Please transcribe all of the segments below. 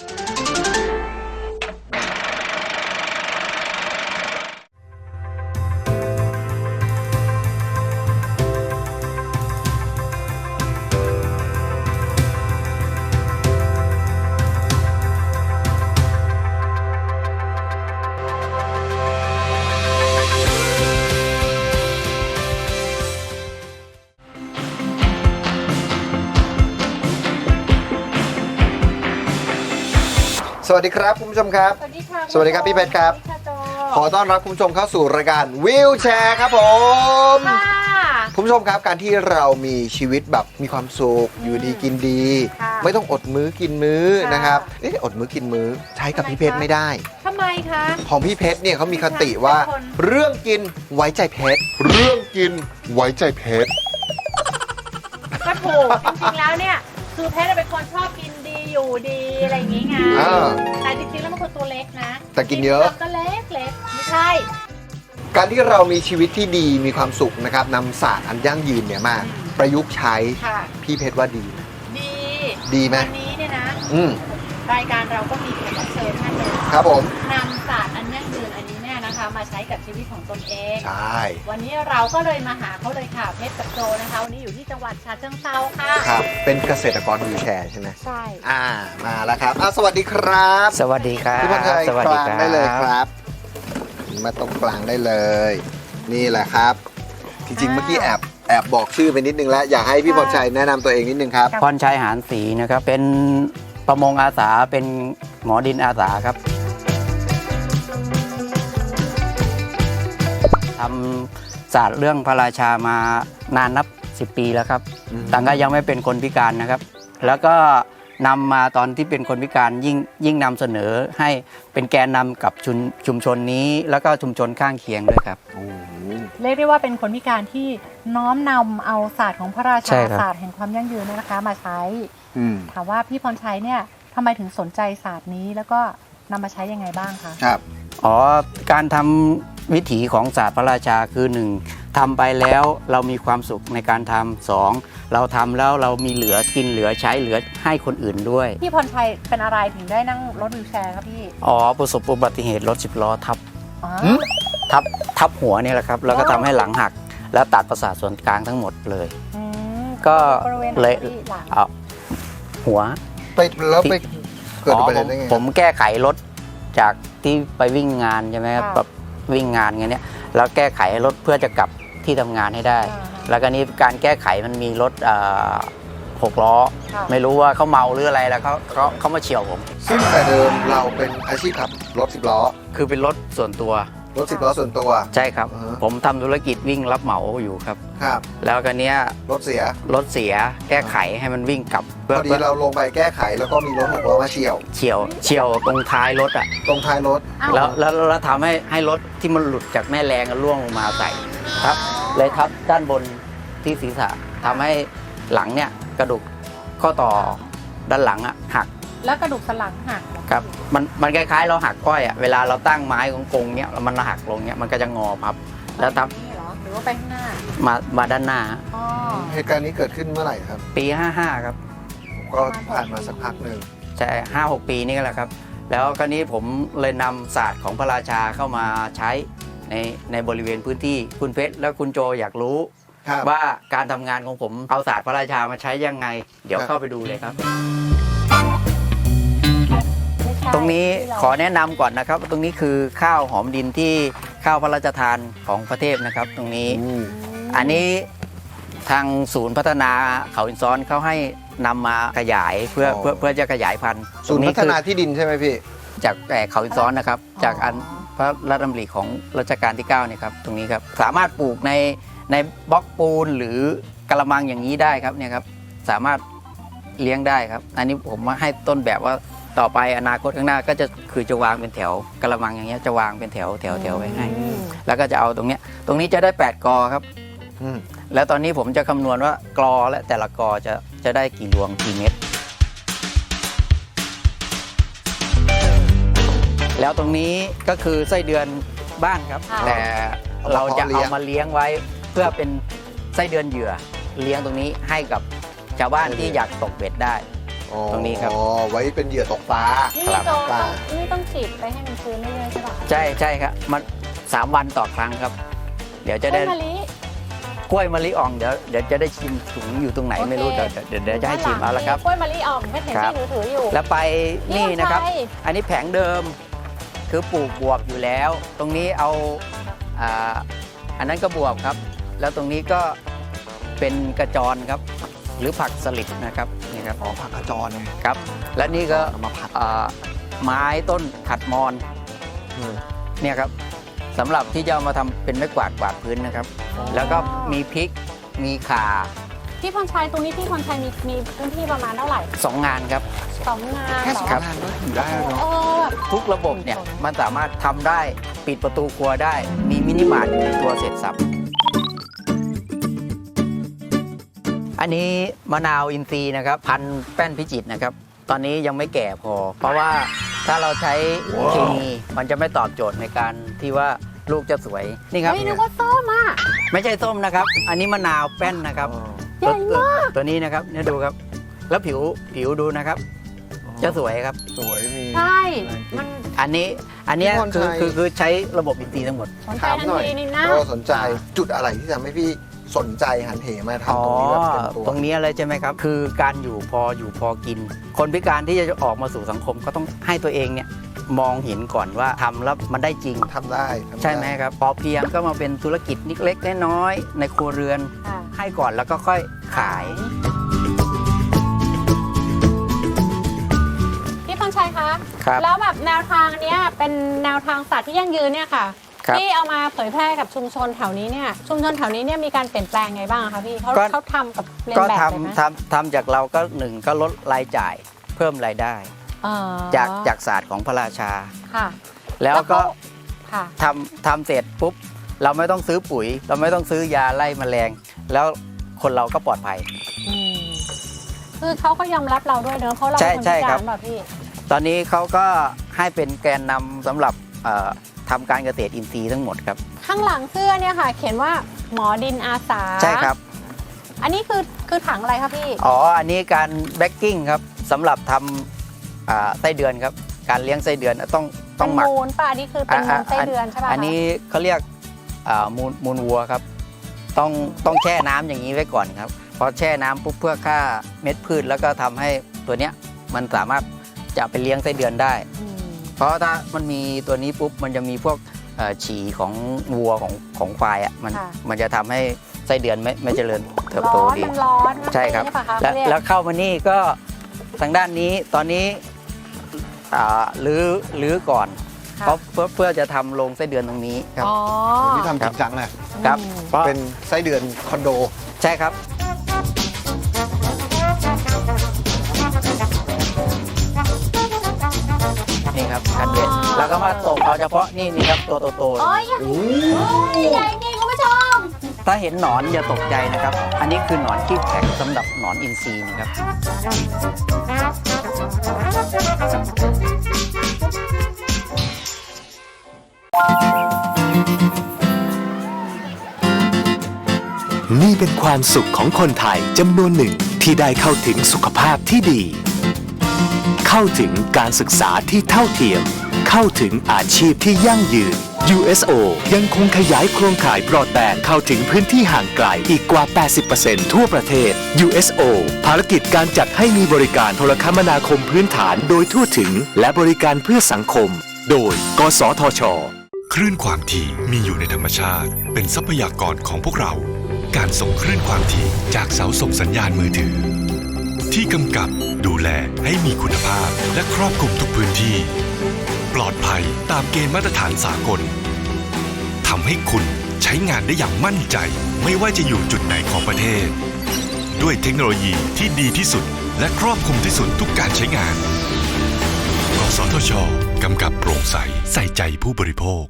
ส วัสดีครับคุณผู้ชมครับ สวัสดีค่ะสวัสดีครับพี่เพชรครับ สวัสดีค่ะโจขอต้อนรับคุณผู้ชมเข้าสู่รายการวิวแชร์ครับผมค่ะ คุณผู้ชมครับการที่เรามีชีวิตแบบมีความสุขอยู่ดีกินดี ค่ะไม่ต้องอดมื้อกินมื้อค่ะ นะครับเอ๊ะอดมื้อกินมื้อใช้กับพี่เพชรไม่ได้ ทำไมคะ ของพี่เพชรเนี่ยเขามีคติว่า เป็นคน เรื่องกินไว้ใจเพชรเรื่องกินไว้ใจเพชร ก็ถูก จริงๆแล้วเนี่ย คือเพชรเป็นคนชอบกินดี อยู่ดีอะไรอย่างงี้ไงอ่าแต่จริงๆแล้วมันคนตัวเล็กนะแต่กินเยอะ ก็เล็กเล็กๆไม่ใช่ การที่เรามีชีวิตที่ดีมีความสุขนะครับนำศาสตร์อันยั่งยืนเนี่ยมาประยุกต์ใช้ค่ะ พี่เพชรว่าดีไหมดีดีไหมวันนี้เนี่ยนะ อืมรายการเราก็มีแขกรับเชิญท่านหนึ่งครับผม นำศาสตร์อันยั่งยื นอันนี้เนี่ยนะคะมาใช้กับชีวิตของตนเอง ใช่ วันนี้เราก็เลยมาหาเขาเลยค่ะเพชรกับโจนะคะ วันนี้อยู่ที่จังหวัดฉะเชิงเทราค่ะ ครับ เป็นเกษตรกรวิวแชร์ใช่ไหมใช่ อ่า มาแล้วครับอะสวัสดีครับสวัสดีครับพี่พรชัยสวัสกดีลางครับได้เลยครับ มาตรงกลางได้เลย นี่แหละครับ จริงๆเมื่อกี้แอบแอบบอกชื่อไปนิดนึงแล้ว อยากให้พี่พรชัยแนะนำตัวเองนิดนึงครับ พรชัยหานศรีนะครับ เป็นประมงอาสาเป็นหมอดินอาสาครับำศาสตร์เรื่องพระราชามานานนับ 10 ปีแล้วครับอืมแต่ก็ยังไม่เป็นคนพิการนะครับ แล้วก็นำมาตอนที่เป็นคนพิการยิ่งยิ่งนำเสนอให้เป็นแกนนำกับชุมชุมชนนี้ แล้วก็ชุมชนข้างเคียงด้วยครับโอ้โหเรียกได้ว่าเป็นคนพิการที่น้อมนำเอาศาสตร์ของพระราใช่ชาครับ ศาสตร์แห่งความยั่งยืนเนยนะคะ มาใช้อืมถามว่าพี่พรชัยเนี่ยทำไมถึงสนใจศาสตร์นี้แล้วก็นำมาใช้ยังไงบ้างคะ ครับ อ๋อ การทำ วิถีของศาสตร์พระราชาคือหนึ่งทำไปแล้วเรามีความสุขในการทำสองเราทำแล้วเรามีเหลือกินเหลือใช้เหลือให้คนอื่นด้วย พี่พรชัยเป็นอะไรถึงได้นั่งรถวิวแชร์ครับพี่ อ๋อ ประสบอุบัติเหตุรถสิบล้อทับอ๋อหืมทับทับหัวเนี่ยแหละครับ แล้วก็อ๋อทำให้หลังหัก แล้วตัดประสาทส่วนกลางทั้งหมดเลยอืมก็บริเวณไหนเลยพี่หลังเอาหัวไปแล้วไปเกิดอุบัติเหอ๋ตุได้ไงอผมผมแก้ไขรถจากที่ไปวิ่งงานใช่ไหมครับแบบ วิ่งงานเงี้ยเนี่ยแล้วแก้ไขรถเพื่อจะกลับที่ทำงานให้ได้อ่าแล้วก็นี้การแก้ไขมันมีรถเอ่อหกล้อ ค่ะ ไม่รู้ว่าเขาเมาหรืออะไรแล้วเขาเขาเขามาเฉี่ยวผม ซึ่งแต่เดิมเราเป็นอาชีพขับรถสิบล้อ คือเป็นรถส่วนตัว รถสิบล้อส่วนตัว ใช่ครับอ่าฮะ ผมทำธุรกิจวิ่งรับเหมาอยู่ครับ ครับ แล้วก็เนี้ยรถเสีย รถเสียแก้ไขให้มันวิ่งกลับพเพื่ออดีเพื่อเราลงไปแก้ไขแล้วก็มีรถหกล้อมาเฉี่ยว เฉี่ยวเฉี่ยวตรงท้ายรถอะตรงท้ายรถ อ้าว แล้วแล้วแล้วทำให้ให้รถที่มันหลุดจากแม่แรงล่วงลงมาใส่ครับ เลยทับด้านบนที่ศีรษะทำให้หลังเนี่ยกระดูกข้อต่อด้านหลังอะหัก แล้วกระดูกสันหลังหักเหอครับมันมันคล้ายๆ เราหักก้อยอะเวลาเราตั้งไม้ของกรงเนี้ยแล้วมันหักลงเนี้ยมันก็จะงอพับ แล้วทับนี่เหรอหรือว่าไปข้างหน้ามามาด้านหน้า อ๋อเหตุการณ์นี้เกิดขึ้นเมื่อไหร่ครับ ปี 55 ครับก็ผ่านมาสักพักหนึ่งใช่ห้าหกปีนี่ก็แหละครับ แล้วก็นี้ผมเลยนำศาสตร์ของพระราชาเข้ามาใช้ในในบริเวณพื้นที่คุณเพชรและคุณโจอยากรู้ ครับ ว่าการทำงานของผมเอาศาสตร์พระราชามาใช้ยังไง เดี๋ยวครับ เข้าไปดูเลยครับไม่ใช่ ตรงนี้ที่เาขอแนะนำก่อนนะครับ ตรงนี้คือข้าวหอมดินที่ข้าวพระราชทานของพระเทพนะครับ ตรงนี้มอันนี้ทางศูนย์พัฒนาเขาอินซ้อนเขาให้นำมาขยายเพื่ออ๋อเพื่อเพื่อจะขยายพันธุ์ศูนย์ตรงพัฒนาที่ดินใช่ไหมพี่คือจากแต่เขาอินซ้อนนะครับ จากอันพระราชดำริของรัชกาลที่9เนี่ยครับตรงนี้ครับสามารถปลูกในในบล็อกปูนหรือกระมังอย่างนี้ได้ครับเนี่ยครับสามารถเลี้ยงได้ครับ อันนี้ผมมาให้ต้นแบบว่า ต่อไปอนาคตข้างหน้าก็จะคือจะวางเป็นแถวกระมังอย่างเงี้ยจะวางเป็นแถวแถวแถวไว้ให้อืมแล้วก็จะเอาตรงเนี้ยตรงนี้จะได้ 8 กอครับอืมแล้วตอนนี้ผมจะคำนวณว่ากรอและแต่ละกอจะจะได้กี่รวงกี่เม็ดแล้วตรงนี้ก็คือไส้เดือนบ้านครับค่ะแต่เราจะเอามาเลี้ยงไว้เพื่อเป็นไส้เดือนเหยื่อ เลี้ยงตรงนี้ให้กับชาวบ้านที่อยากตกเบ็ดได้อ๋อ ตรงนี้ครับไว้เป็นเหยื่อตกปลา นี่ครับโจปลาต้องนี่ต้องฉีดไปให้มันชื้นเรื่อยๆใช่ป่ะคะใช่ใช่ครับมันสามวันต่อครั้งครับ เดี๋ยวจะได้ต้นมะลิ กล้วยมะลิอ่องเดี๋ยวเดี๋ยวจะได้ชิมถุงอยู่ตรงไหนไม่รู้โอเค เดี๋ยวเดี๋ยวเดี๋ยวจะให้ชิมเอาละครับ กล้วยมะลิอ่องเพชรเห็นครับ ที่หนูถืออยู่แล้วไปนี่นะครับใช่อันนี้แผงเดิมคือปลูกบวบอยู่แล้ว ตรงนี้เอาอ่าอันนั้นก็บวบครับ แล้วตรงนี้ก็เป็นกระจรครับ หรือผักสลิดนะครับนี่ ครับอ๋อผักกระจรไงครับ และนี่ก็เอามาผัด อ่าไม้ต้นขัดมอนอืม เนี่ยครับสำหรับที่จะเอามาทำเป็นไม้กวาดกวาดพื้นนะครับ แล้วก็มีพริกมีข่าพี่พรชัยตรงนี้พี่พรชัยมีมีพื้นที่ประมาณเท่าไหร่สองงานครับ สองงานแค่เหรสอองงานก็อยู่ได้แล้วเนาะ เออแบบทุกระบบเนี่ยมันสามารถทำได้ปิดประตูครัวได้ มีมินิมาร์ทอยู่ในตัวเสร็จสับ อันนี้มะนาวอินทรีย์นะครับ พันธุ์แป้นพิจิตรนะครับ ตอนนี้ยังไม่แก่พอ เพราะว่าถ้าเราใช้เคมีมันจะไม่ตอบโจทย์ในการที่ว่าลูกจะสวยนี่ครับ ไม่นึกว่าส้มอะไม่ใช่ส้มนะครับ อันนี้มะนาวแป้นนะครับใหญ่มากตัวตัวนี้นะครับเนี่ยดูครับ แล้วผิวผิวดูนะครับ จะสวยครับสวยมีใช่มันอันนี้อันเนี้ยพี่พรชัคือยคือคือใช้ระบบอินทรีย์ทั้งหมดสนใจถามทันหน่อยทีนี่นะก็สนใจจุดอะไรที่ทำให้พี่ สนใจหันเหมาทำตรงนี้แบบเต็มตัว ตรงนี้อะไรใช่ไหมครับ คือการอยู่พออยู่พอกิน คนพิการที่จะออกมาสู่สังคมก็ต้องให้ตัวเองเนี่ยมองเห็นก่อนว่าทำแล้วมันได้จริง ทำได้ทำด้ใช่ไหมครับ พอเพียงก็มาเป็นธุรกิจนิดเล็กๆน้อยๆในครัวเรือน ค่ะให้ก่อนแล้วก็ค่อยขาย พี่พรชัยคะ ครับ แล้วแบบแนวทางเนี้ยเป็นแนวทางศาสตร์ที่ยั่งยืนเนี่ยค่ะ ครับที่เอามาเผยแพร่กับชุมชนแถวนี้เนี่ยชุมชนแถวนี้เนี่ยมีการเปลี่ยนแปลงไงบ้างอะคะพี่เขาก็ เขาทำกับเรียนก็แบบทำเลยไหมทำทำจากเราก็หนึ่งก็ลดรายจ่ายเพิ่มรายได้ อ๋อจากจากศาสตร์ของพระราชา ค่ะแล้วก็ เขาค่ะ ทำทำเสร็จปุ๊บ เราไม่ต้องซื้อปุ๋ย เราไม่ต้องซื้อยาไล่แมลง แล้วคนเราก็ปลอดภัย อืมคือเขาก็ยอมรับเราด้วยเนอะเพราะเราใช่เป็นคนใช่พิครักาบรแบบพี่ตอนนี้เขาก็ให้เป็นแกนนำสำหรับเอ่อ ทำการเกษตรอินทรีย์ทั้งหมดครับ ข้างหลังเสื้อเนี่ยค่ะ เขียนว่าหมอดินอาสาใช่ครับ อันนี้คือคือถังอะไรคะพี่ อ๋อ อันนี้การแบ็กกิ้งครับสำหรับทำอ่าไส้เดือนครับ การเลี้ยงไส้เดือนต้องต้องหมักเป็นมูลป่ะอันนี้คือเป็นมูลไส้เดือนใช่ป่ะคะอันนี้เขาเรียกอ่ามูลมูลวัวครับ ต้องต้องแช่น้ำอย่างนี้ไว้ก่อนครับพอแช่น้ำปุ๊บเพื่อฆ่าเม็ดพืช แล้วก็ทำให้ตัวเนี้ยมันสามารถจะไปเลี้ยงไส้เดือนได้อืม เพราะถ้ามันมีตัวนี้ปุ๊บมันจะมีพวกเอ่อฉี่ของวัวของของควายอะมันค่ะ มันจะทำให้ไส้เดือนไม่ไม่เจริญเติบโตร้อนดี มันร้อนมันใช่ครับใช่ป่ะคะแล้วเขาเรียกแล้วเข้ามานี่ก็ทางด้านนี้ตอนนี้อ่ารื้อรื้อก่อนค่ะเพราะเพื่อเพื่อจะทำโรงไส้เดือนตรงนี้ครับ อ๋อที่ทำจริงจังเลยครับ อืมเพราะเป็นไส้เดือนคอนโด ใช่ครับ แล้วก็มาตกเอาเฉพาะนี่นี่ครับตัวโตๆ โอ้ยใหญ่ใหญ่จริงคุณผู้ชม ถ้าเห็นหนอนอย่าตกใจนะครับ อันนี้คือหนอนที่แข็งสำหรับหนอนอินทรีย์นะครับ นี่เป็นความสุขของคนไทยจำนวนหนึ่งที่ได้เข้าถึงสุขภาพที่ดี เข้าถึงการศึกษาที่เท่าเทียม เข้าถึงอาชีพที่ยั่งยืน USO ยังคงขยายโครงข่ายบรอดแบนด์เข้าถึงพื้นที่ห่างไกลอีกกว่า 80%ทั่วประเทศ USO ภารกิจการจัดให้มีบริการโทรคมนาคมพื้นฐานโดยทั่วถึง และบริการเพื่อสังคม โดย กสทช คลื่นความถี่มีอยู่ในธรรมชาติ เป็นทรัพยากรของพวกเรา การส่งคลื่นความถี่จากเสาส่งสัญญาณมือถือ ที่กำกับดูแลให้มีคุณภาพและครอบคลุมทุกพื้นที่ ปลอดภัยตามเกณฑ์มาตรฐานสากลทำให้คุณใช้งานได้อย่างมั่นใจ ไม่ว่าจะอยู่จุดไหนของประเทศ ด้วยเทคโนโลยีที่ดีที่สุด และครอบคลุมที่สุดทุกการใช้งานกสทช กำกับโปร่งใสใส่ใจผู้บริโภค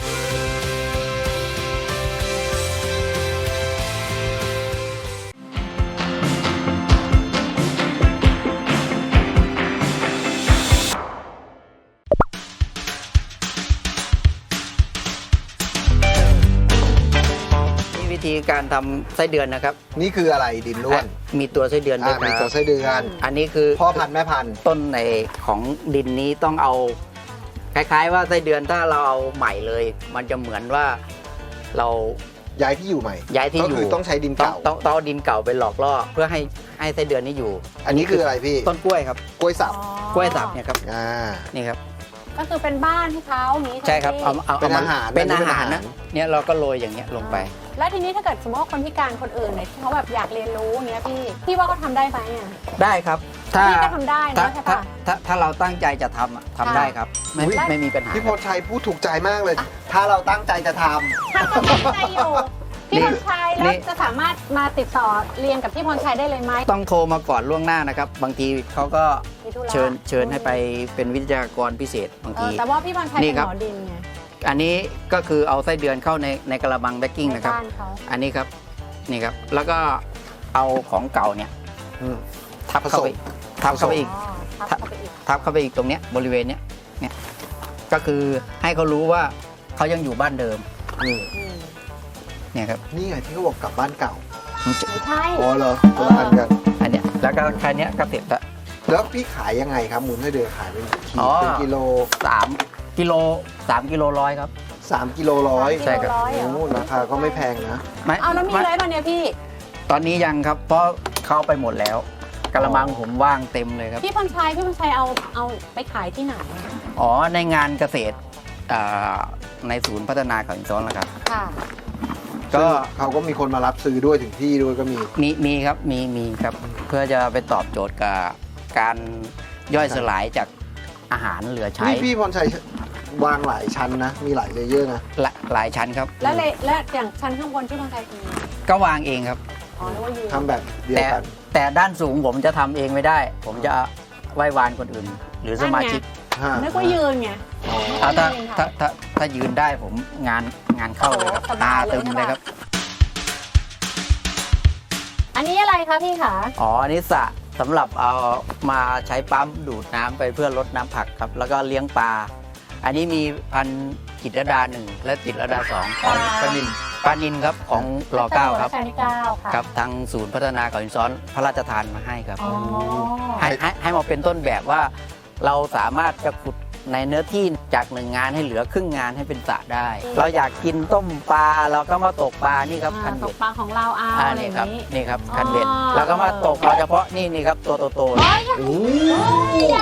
การทำไส้เดือนนะครับนี่คืออะไรดินล้วนมีตัวไส้เดือนด้วยอ่าคมีรัตัวบไส้เดือนอันนี้คือพ่อพันธุ์แม่พันธุ์ต้นในของดินนี้ต้องเอา คล้าย ๆ ว่าไส้เดือนถ้าเราเอาใหม่เลย มันจะเหมือนว่าเราย้ายที่อยู่ใหม่ ย้ายที่ก็อยู่คือต้องใช้ดินต้องเก่า ต้องต้องเอาดินเก่าไปหลอกล่อเพื่อให้ให้ไส้เดือนนี้อยู่ อันนี้คืออะไรพี่ต้นกล้วยครับ กล้วยสับกล้วยสับเนี่ยครับอ่า นี่ครับ ก็คือเป็นบ้านให้เขาอย่างนี้ใช่ครับไหมเอาพี่เอาเป็นมอาหารเป็นอันนี้อาเป็นหารอาหารนะเนี่ยเราก็โรยอย่างเงี้ยลงไป แล้วทีนี้ถ้าเกิดสมมติว่าคนพิการคนอื่นเนี่ยที่เขาแบบอยากเรียนรู้อย่างเงี้ยพี่พี่ว่าเขาทำได้ไหมอะ ได้ครับถ้าพี่ก็ทำได้ถ้านะใช่ถ้าปะถ้าถ้าเราตั้งใจจะทำอะทำค่ะได้ครับ ไม่อุ๊ยไม่มีปัญหา พี่พลชัยพูดถูกใจมากเลย ถ้าเราตั้งใจจะทำถ้าเขาตั้งใจอยู่พี่พรชัยนี่ แล้วจะสามารถมาติดต่อเรียนกับพี่พรชัยได้เลยไหม ต้องโทรมาก่อนล่วงหน้านะครับ บางทีเขาก็มีธุระ เชิญเชิญให้ไปเป็นวิทยากรพิเศษบางเอที อแต่ว่าพี่พรชัยนี่เป็นครับหมอดินไง อันนี้ก็คือเอาไส้เดือนเข้าในในกระมังแบกกิ้งในนะครับบ้านเขา อันนี้ครับนี่ครับ แล้วก็เอาของเก่าเนี่ยอืม ทับเข้าไปผสม ทับเข้าไปอีก อ๋อทับเข้าไปอีก ทับเข้าไปอีกตรงเนี้ยบริเวณเนี้ยเนี่ยก็คือให้เขารู้ว่าเขายังอยู่บ้านเดิมอืมอืมเนี่ยครับนี่ไงที่เขาบอกกลับบ้านเก่ามันจะไม่ใช่ อ๋อเหรอคนละอันกัน อันเนี้ยแล้วก็แค่เนี้ยก็เสร็จละ แล้วพี่ขายยังไงครับหมูไส้เดือนขายเป็นขีดอ๋อ เป็นกิโลสาม กิโลสามกิโลร้อยครับ 3กิโลร้อยใช่ครับร้อยเหรอ โอ้ราคาก็ไม่แพงนะ ไม่เอาแล้วมีไม่อะไรบ้างเนี่ยพี่ ตอนนี้ยังครับ เพราะเข้าไปหมดแล้วกระมังผมว่างเต็มเลยครับ พี่พรชัยพี่พรชัยเอาเอาไปขายที่ไหนอะอ๋อในงานเกษตรอ่าในศูนย์พัฒนาเขาอินซ้อนแล้วครับ ค่ะ ก็ซึ่งเขาก็มีคนมารับซื้อด้วยถึงที่ด้วยก็มี มีมีครับมีมีครับ เพื่อจะไปตอบโจทย์กับการย่อยสลายจากอาหารเหลือใช้ นี่พี่พรชัย วางหลายชั้นนะ มีหลายเลเยอร์นะ ละหลายชั้นครับ แล้วเลยและอย่างชั้นข้างบนที่พรชัยทำก็วางเองครับ อ๋อนึกว่ายืนทำแบบเดียวแต่กัน แต่ด้านสูงผมจะทำเองไม่ได้ ผมจะไหว้วานคนอื่น หรือสมาชิกฮะนึกว่ายืนไง อ๋ออ่าถ้ายืนค่ะถ้าถ้าถ้ายืนได้ผมงานงานเข้าเลยครับโอ้สตาบายเลย ตึมใช่ปะเลยครับ อันนี้อะไรคะพี่ขาอ๋ออันนี้สระสำหรับเอามาใช้ปั๊มดูดน้ำไปเพื่อลดน้ำผักครับ แล้วก็เลี้ยงปลา อันนี้มีพันธุ์จิตรดาหนึ่งและจิตรดาสองของปลานิลปลานินครับของรอเก้าครับชาที่เก้าค่ะครับทางศูนย์พัฒนาเขาอินซ้อนพระราชทานมาให้ครับ อ๋อให้ให้ให้มาเป็นต้นแบบว่า เราสามารถจะขุดในเนื้อที่จากหนึ่งงานให้เหลือครึ่งงานให้เป็นสระได้ เราอยากกินต้มปลาเราก็มาตกปลานี่ครับคัอ่านตเบ็กดปลาของเราเอาอ่าอะไรอนี่ย่างครับนี้ นี่ครับคันเบ็ดอ๋อ เราก็มาตกเราเฉพาะนี่นี่ครับตัวโตๆ โอ้เนี่ย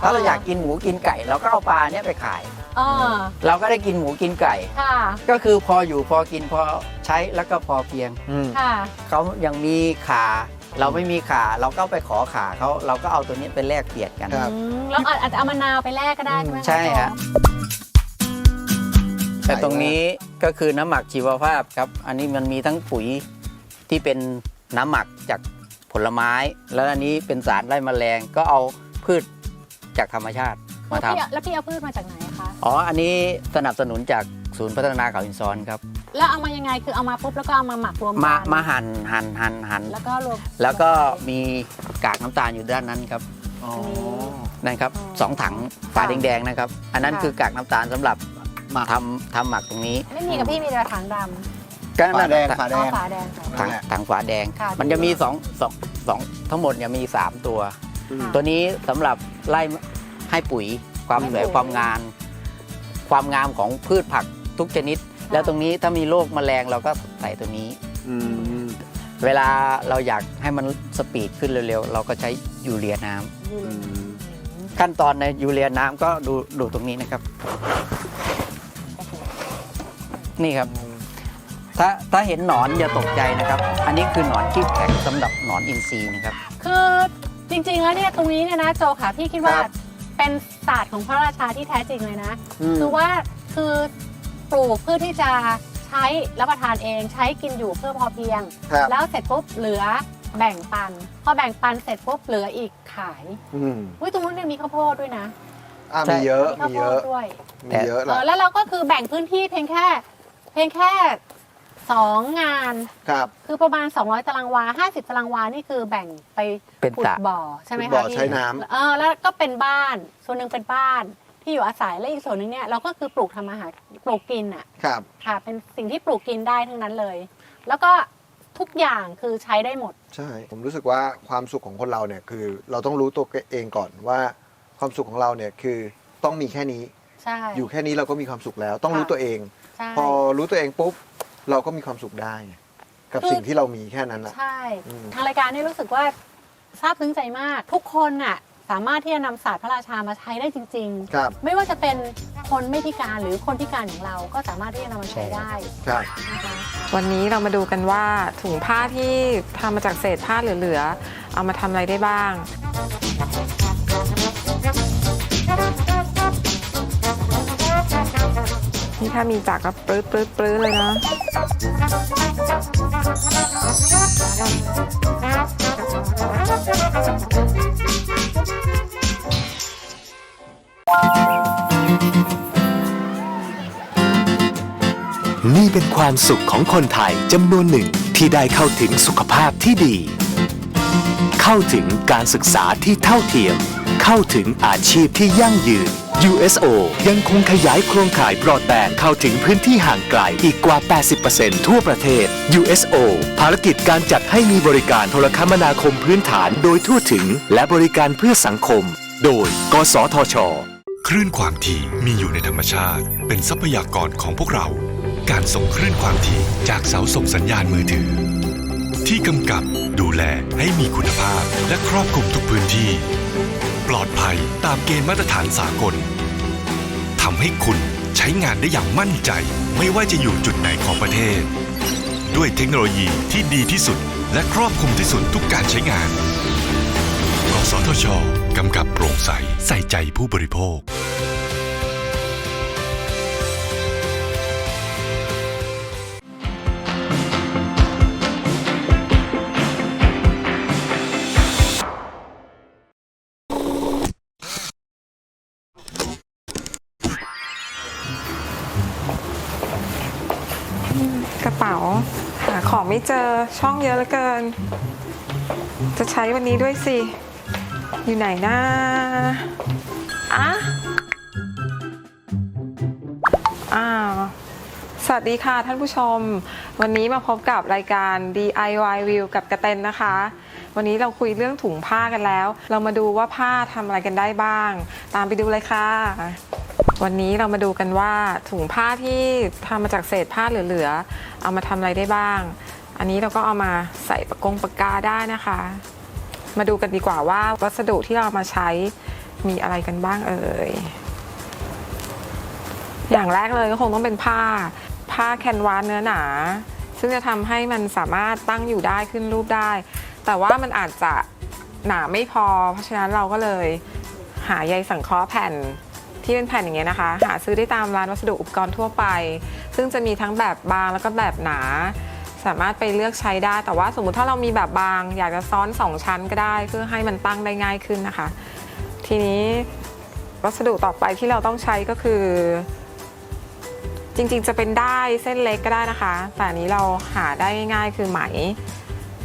ถ้าเราอยากกินหมูกินไก่เราก็เอาปลาเนี่ยไปขาย อ่าเราก็ได้กินหมูกินไก่ ค่ะก็คือพออยู่พอกินพอใช้แล้วก็พอเพียง อืม ค่ะเขายังมีขา เราไม่มีขาเราก็ไปขอขาเขาเราก็เอาตัวนี้ไปแลกเปลี่ยนกัน ครับ อืมแล้วอาจจะเอามะนาวไปแลกก็ได้ใช่ไหมคะใช่ฮะ แต่ตรงนี้ก็คือน้ำหมักชีวภาพครับ อันนี้มันมีทั้งปุ๋ยที่เป็นน้ำหมักจากผลไม้ แล้วอันนี้เป็นสารไล่แมลงก็เอาพืช จากธรรมชาติมาแล้วทำพี่แล้วพี่เอาพืชมาจากไหนคะ อ๋อ อันนี้สนับสนุนจากศูนย์พัฒนาเขาอินซ้อนครับ แล้วเอามายังไงคือเอามาปุ๊บแล้วก็เอามาหมักรวมกันมามาหั่นหั่นหั่นหั่นแล้วก็รวม แล้วก็มีกากน้ำตาลอยู่ด้านนั้นครับอ๋อนั่นครับอ๋อสองถังฝาแดงๆนะครับ อันนั้นค่ะ คือกากน้ำตาลสำหรับหมัก ทำทำหมักตรงนี้ไม่มีกับพี่มีแต่ถังดก็ฝาแดงถัฝาแดำเอาง ฝาแดงค่ะ ถังนั่นแหละ ถังฝาแดง ค่ะ มันจะมีสองสองสองทั้งหมดเนี่ยมีสามตัวอืม ตัวนี้สำหรับไล่ให้ปุ๋ยความสวยความงามความงามของพืชผักทุกชนิด แล้วตรงนี้ถ้ามีโรคแมลงเราก็ใส่ตัวนี้อืมเวลาเราอยากให้มันสปีดขึ้นเร็วๆ เราก็ใช้ยูเรียน้ำอืมขั้นตอนในยูเรียน้ำก็ดูดูตรงนี้นะครับ นี่ครับ ถ้าถ้าเห็นหนอนอย่าตกใจนะครับ อันนี้คือหนอนคีบแข็งสำหรับหนอนอินทรีย์นะครับ คือ จริงๆแล้วเนี่ยตรงนี้เนี่ยนะโจค่ะพี่คิดว่าครับเป็นศาสตร์ของพระราชาที่แท้จริงเลยนะ อืม คือว่าคือปลูกเพื่อที่จะใช้รับประทานเองใช้กินอยู่เพื่อพอเพียง ครับแล้วเสร็จปุ๊บเหลือแบ่งปัน พอแบ่งปันเสร็จปุ๊บเหลืออีกขายอืมอุ้ยตรงนู้นเนี่ยมีข้าวโพดด้วยนะอะใช่มีเยอะมีข้าวมีโพเยดอะด้วย มีเยอะเอละ อแล้วเราก็คือแบ่งพื้นที่เพียงแค่ เพียงแค่ สองงาน ครับ คือประมาณ 200 ตารางวา 50 ตารางวา นี่คือแบ่งไปเป็นขุสดระ บ่อใช่ไหมขุดบ่คะอพี่ใช้น้ำ เออแล้วก็เป็นบ้าน ส่วนหนึ่งเป็นบ้านที่ที่อยู่อาศัย และอีกส่วนหนึ่งเนี่ยเราก็คือปลูกทำอาหารปลูกกินอะ ครับ ค่ะ เป็นสิ่งที่ปลูกกินได้ทั้งนั้นเลย แล้วก็ทุกอย่างคือใช้ได้หมด ใช่ ผมรู้สึกว่าความสุขของคนเราเนี่ยคือ เราต้องรู้ตัวเองก่อนว่าความสุขของเราเนี่ยคือต้องมีแค่นี้ ใช่ อยู่แค่นี้เราก็มีความสุขแล้ว ต้องรู้ตัวเอง ใช่ พอรู้ตัวเองปุ๊บ เราก็มีความสุขได้ กับสิ่งที่เรามีแค่นั้นแหละใช่ อืม ทางรายการนี่รู้สึกว่าซาบซึ้งใจมาก ทุกคนน่ะสามารถที่จะนำศาสตร์พระราชามาใช้ได้จริง ครับ ๆ ไม่ว่าจะเป็นคนไม่พิการหรือคนพิการอย่างเราก็สามารถที่จะนำมาใช้ได้ครับ นะคะ วันนี้เรามาดูกันว่าถุงผ้าที่ทำมาจากเศษผ้าเหลือๆ เอามาทำอะไรได้บ้าง นี่ถ้ามีจักรก็ปรื้ดปรื้ดปรื้ดเลยนะนี่เป็นความสุขของคนไทยจำนวนหนึ่งที่ได้เข้าถึงสุขภาพที่ดี เข้าถึงการศึกษาที่เท่าเทียม เข้าถึงอาชีพที่ยั่งยืน USO ยังคงขยายโครงข่ายบรอดแบนด์เข้าถึงพื้นที่ห่างไกลอีกกว่า 80%ทั่วประเทศ USO ภารกิจการจัดให้มีบริการโทรคมนาคมพื้นฐานโดยทั่วถึง และบริการเพื่อสังคม โดย กสทช คลื่นความถี่มีอยู่ในธรรมชาติ เป็นทรัพยากรของพวกเรา การส่งคลื่นความถี่จากเสาส่งสัญญาณมือถือ ที่กำกับดูแลให้มีคุณภาพและครอบคลุมทุกพื้นที่ ปลอดภัยตามเกณฑ์มาตรฐานสากลทำให้คุณใช้งานได้อย่างมั่นใจ ไม่ว่าจะอยู่จุดไหนของประเทศ ด้วยเทคโนโลยีที่ดีที่สุด และครอบคลุมที่สุดทุกการใช้งานกสทช กำกับโปร่งใสใส่ใจผู้บริโภค ช่องเยอะเหลือเกิน จะใช้วันนี้ด้วยสิ อยู่ไหนนะอะอ้าวสวัสดีค่ะท่านผู้ชม วันนี้มาพบกับรายการ DIY View กับกระเตนนะคะ วันนี้เราคุยเรื่องถุงผ้ากันแล้ว เรามาดูว่าผ้าทำอะไรกันได้บ้าง ตามไปดูเลยค่ะ วันนี้เรามาดูกันว่าถุงผ้าที่ทำมาจากเศษผ้าเหลือๆ เอามาทำอะไรได้บ้าง อันนี้เราก็เอามาใส่ปากกงปากกาได้นะคะ มาดูกันดีกว่าว่าวัสดุที่เรามาใช้มีอะไรกันบ้างเอ่ย อย่างแรกเลยก็คงต้องเป็นผ้า ผ้าแคนวาสเนื้อหนา ซึ่งจะทำให้มันสามารถตั้งอยู่ได้ขึ้นรูปได้ แต่ว่ามันอาจจะหนาไม่พอ เพราะฉะนั้นเราก็เลยหาใยสังเคราะห์แผ่นที่เป็นแผ่นอย่างเงี้ยนะคะ หาซื้อได้ตามร้านวัสดุอุปกรณ์ทั่วไป ซึ่งจะมีทั้งแบบบางแล้วก็แบบหนา สามารถไปเลือกใช้ได้ แต่ว่าสมมุติถ้าเรามีแบบบาง อยากจะซ้อน 2 ชั้นก็ได้ เพื่อให้มันตั้งได้ง่ายขึ้นนะคะ ทีนี้วัสดุต่อไปที่เราต้องใช้ก็คือ จริงๆจะเป็นได้ายเส้นเล็กก็ได้นะคะ แต่นี้เราหาได้ง่ายคือไหม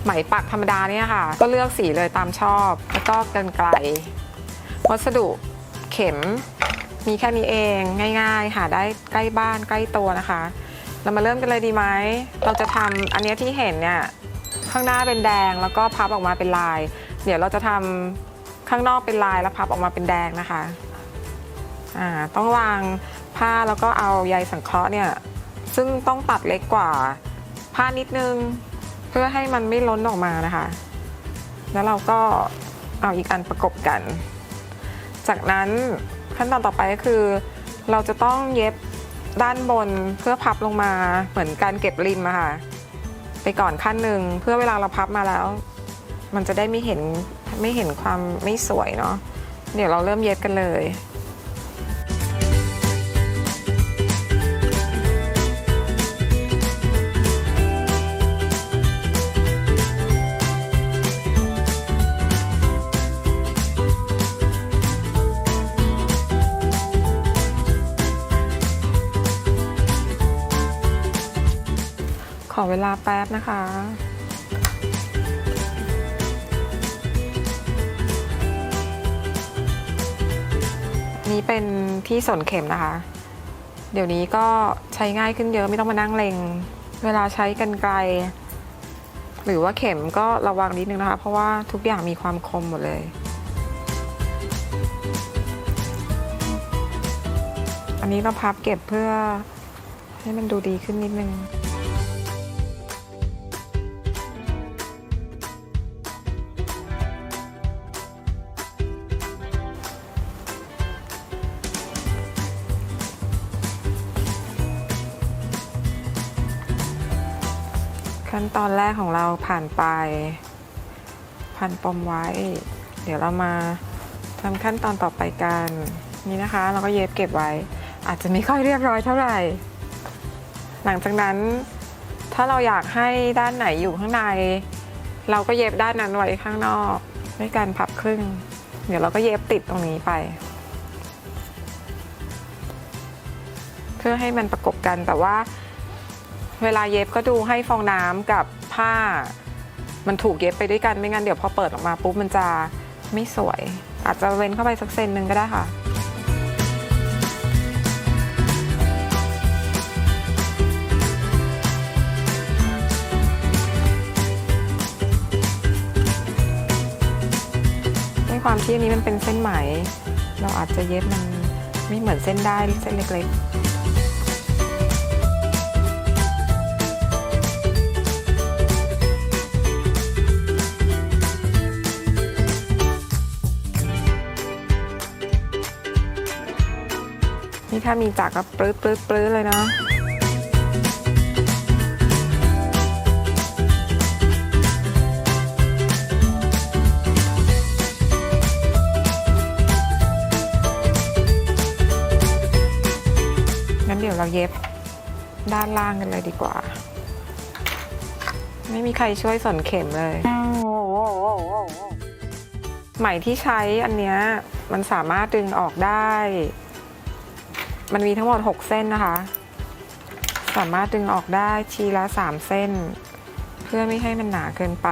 ไหมปักธรรมดาเนี่ยค่ะ ก็เลือกสีเลยตามชอบ แล้วก็กันไกล วัสดุเข็มมีแค่นี้เองง่าย ๆ หาได้ใกล้บ้านใกล้ตัวนะคะ เรามาเริ่มกันเลยดีไหม เราจะทำอันนี้ที่เห็นเนี่ยข้างหน้าเป็นแดงแล้วก็พับออกมาเป็นลาย เดี๋ยวเราจะทำข้างนอกเป็นลายแล้วพับออกมาเป็นแดงนะคะอ่าต้องวางผ้าแล้วก็เอาใยสังเคราะห์เนี่ยซึ่งต้องตัดเล็กกว่าผ้านิดนึง เพื่อให้มันไม่ล้นออกมานะคะ แล้วเราก็เอาอีกอันประกบกัน จากนั้นขั้นตอนต่อไปก็คือ เราจะต้องเย็บ ด้านบนเพื่อพับลงมาเหมือนการเก็บริมอะค่ะ ไปก่อนขั้นหนึ่งเพื่อเวลาเราพับมาแล้ว มันจะได้ไม่เห็นไม่เห็นความไม่สวยเนาะเดี๋ยวเราเริ่มเย็บกันเลย ขอเวลาแป๊บนะคะนี่เป็นที่สนเข็มนะคะ เดี๋ยวนี้ก็ใช้ง่ายขึ้นเยอะไม่ต้องมานั่งเลงเวลาใช้กันไกล หรือว่าเข็มก็ระวังนิดนึงนะคะ เพราะว่าทุกอย่างมีความคมหมดเลย อันนี้เราพับเก็บเพื่อให้มันดูดีขึ้นนิดนึง ขั้นตอนแรกของเราผ่านไป พันปมไว้ เดี๋ยวเรามาทำขั้นตอนต่อไปกันนี่นะคะ เราก็เย็บเก็บไว้ อาจจะไม่ค่อยเรียบร้อยเท่าไหร่ หลังจากนั้นถ้าเราอยากให้ด้านไหนอยู่ข้างใน เราก็เย็บด้านนั้นไว้ข้างนอกด้วยการพับครึ่ง เดี๋ยวเราก็เย็บติดตรงนี้ไป เพื่อให้มันประกบกันแต่ว่า เวลาเย็บก็ดูให้ฟองน้ำกับผ้า มันถูกเย็บไปด้วยกันไม่งั้นเดี๋ยวพอเปิดออกมาปุ๊บมันจะไม่สวย อาจจะเว้นเข้าไปสักเซนหนึ่งก็ได้ค่ะด้วยความที่อันนี้มันเป็นเส้นไหม เราอาจจะเย็บมันไม่เหมือนเส้นได้เส้นเล็กๆ ถ้ามีจักรก็ปลื้ดปลื้ดปลื้ดเลยเนาะงั้นเดี๋ยวเราเย็บด้านล่างกันเลยดีกว่า ไม่มีใครช่วยสนเข็มเลยไหมที่ใช้อันเนี้ยมันสามารถดึงออกได้ มันมีทั้งหมด 6 เส้นนะคะ สามารถดึงออกได้ทีละ 3 เส้น เพื่อไม่ให้มันหนาเกินไป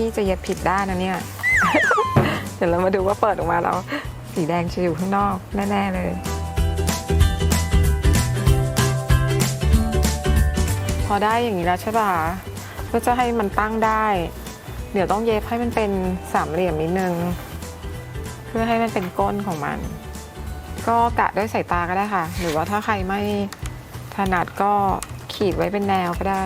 พี่จะเย็บผิดด้านนะเนี่ย เดี๋ยวเรามาดูว่าเปิดออกมาแล้ว สีแดงจะอยู่ข้างนอกแน่ๆเลย พอได้อย่างนี้แล้วใช่ป่ะเพื่อจะให้มันตั้งได้ เดี๋ยวต้องเย็บให้มันเป็นสามเหลี่ยมนิดนึง เพื่อให้มันเป็นก้นของมัน ก็กะด้วยสายตาก็ได้ค่ะ หรือว่าถ้าใครไม่ถนัดก็ขีดไว้เป็นแนวก็ได้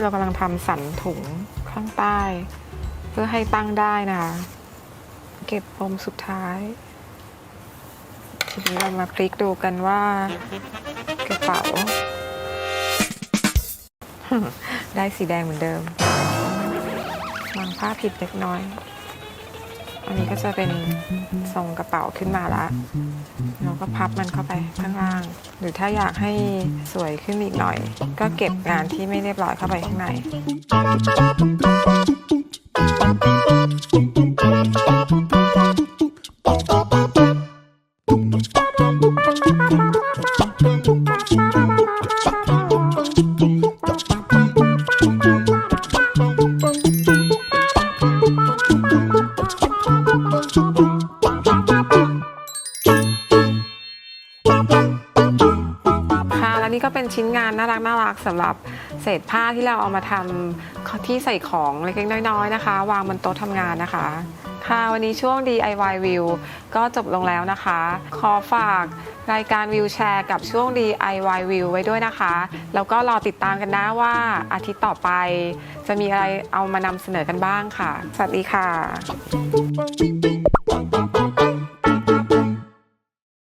คือเรากำลังทำสันถุงข้างใต้ เพื่อให้ตั้งได้นะคะ เก็บปมสุดท้าย ทีนี้เรามาพลิกดูกันว่ากระเป๋า ได้สีแดงเหมือนเดิมวางผ้าผิดเล็กน้อย อันนี้ก็จะเป็นทรงกระเป๋าขึ้นมาละเราก็พับมันเข้าไปข้างล่าง หรือถ้าอยากให้สวยขึ้นอีกหน่อย ก็เก็บงานที่ไม่เรียบร้อยเข้าไปข้างใน น่ารักน่ารักสำหรับเศษผ้าที่เราเอามาทำที่ใส่ของเล็กๆน้อยๆนะคะ วางบนโต๊ะทำงานนะคะ ค่ะวันนี้ช่วง DIY View ก็จบลงแล้วนะคะ ขอฝากรายการวิวแชร์กับช่วง DIY View ไว้ด้วยนะคะ แล้วก็รอติดตามกันนะว่าอาทิตย์ต่อไป จะมีอะไรเอามานำเสนอกันบ้างค่ะ สวัสดีค่ะ